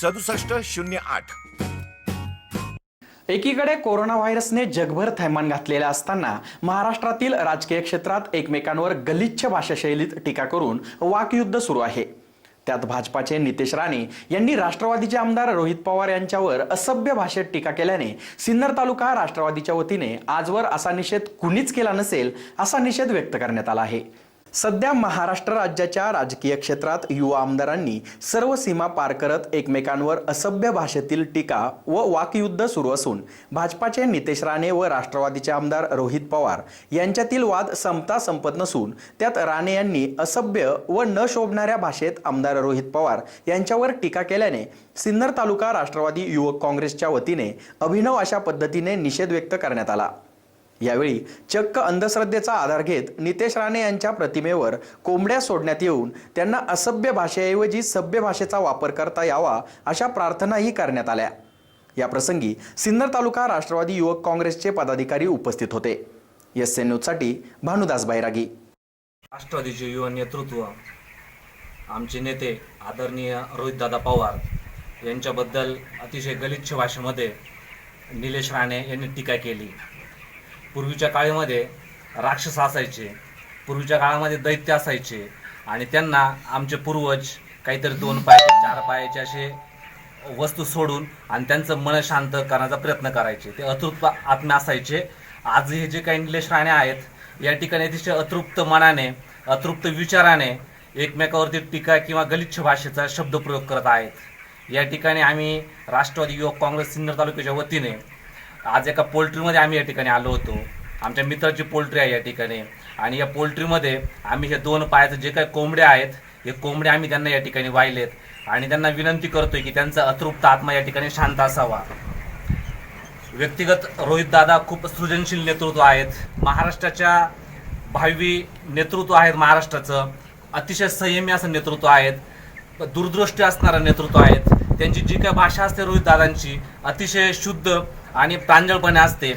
सदुसष्ट शून्य आठ. एकीकडे कोरोना व्हायरसने जगभर थैमान घातलेला असताना महाराष्ट्रातील राजकीय क्षेत्रात एकमेकांवर गलिच्छ भाषाशैलीत टीका करून वाकयुद्ध सुरू आहे. त्यात भाजपाचे नितेश राणे यांनी राष्ट्रवादीचे आमदार रोहित पवार यांच्यावर असभ्य भाषेत टीका केल्याने सिन्नर तालुका राष्ट्रवादीच्या वतीने आजवर असा निषेध कुणीच केला नसेल असा निषेध व्यक्त करण्यात आला आहे. सध्या महाराष्ट्र राज्याच्या राजकीय क्षेत्रात युवा आमदारांनी सर्व सीमा पार करत एकमेकांवर असभ्य भाषेतील टीका व वाकयुद्ध सुरू असून भाजपाचे नितेश राणे व राष्ट्रवादीचे आमदार रोहित पवार यांच्यातील वाद संपता संपत नसून त्यात राणे यांनी असभ्य व न शोभणाऱ्या भाषेत आमदार रोहित पवार यांच्यावर टीका केल्याने सिन्नर तालुका राष्ट्रवादी युवक काँग्रेसच्या वतीने अभिनव अशा पद्धतीने निषेध व्यक्त करण्यात आला. यावेळी चक्क अंधश्रद्धेचा आधार घेत नितेश राणे यांच्या प्रतिमेवर कोंबड्या सोडण्यात येऊन त्यांना असभ्य भाषेऐवजी सभ्य भाषेचा वापर करता यावा अशा प्रार्थनाही करण्यात आल्या. या प्रसंगी सिन्नर तालुका राष्ट्रवादी युवक काँग्रेसचे पदाधिकारी उपस्थित होते. एस एन न्यूजसाठी भानुदास बैरागी. राष्ट्रवादीचे युवा नेतृत्व आमचे नेते आदरणीय रोहितदादा पवार यांच्याबद्दल अतिशय गलिच्छ भाषेमध्ये निलेश राणे यांनी टीका केली. पूर्वीच्या काळामध्ये राक्षस असायचे पूर्वीच्या काळामध्ये दैत्य असायचे आणि त्यांना आमचे पूर्वज काहीतरी दोन पायाचे चार पायाचे असे वस्तू सोडून आणि त्यांचं मन शांत करण्याचा प्रयत्न करायचे. ते अतृप्त आत्मे असायचे. आज हे जे काही निलेश राणे आहेत या ठिकाणी अतिशय अतृप्त मनाने अतृप्त विचाराने एकमेकावरती टीका किंवा गलिच्छ भाषेचा शब्दप्रयोग करत आहेत. या ठिकाणी आम्ही राष्ट्रवादी युवक काँग्रेस सिन्नर तालुक्याच्या वतीने आज एका पोल्ट्रीमध्ये आम्ही या ठिकाणी आलो होतो. आमच्या मित्राची पोल्ट्री आहे या ठिकाणी. आणि या पोल्ट्रीमध्ये आम्ही हे दोन पायाचं जे काही कोंबड्या आहेत हे कोंबडे आम्ही त्यांना या ठिकाणी वाहिलेत. आणि त्यांना विनंती करतोय की त्यांचा अतृप्त आत्मा या ठिकाणी शांत असावा. व्यक्तिगत रोहितदादा खूप सृजनशील नेतृत्व आहेत. महाराष्ट्राच्या भावी नेतृत्व आहेत महाराष्ट्राचं. अतिशय संयमी असं नेतृत्व आहेत. दूरदृष्टी असणारं नेतृत्व आहेत. त्यांची जी काय भाषा असते रोहितदादांची अतिशय शुद्ध आणि प्रांजळपणे असते.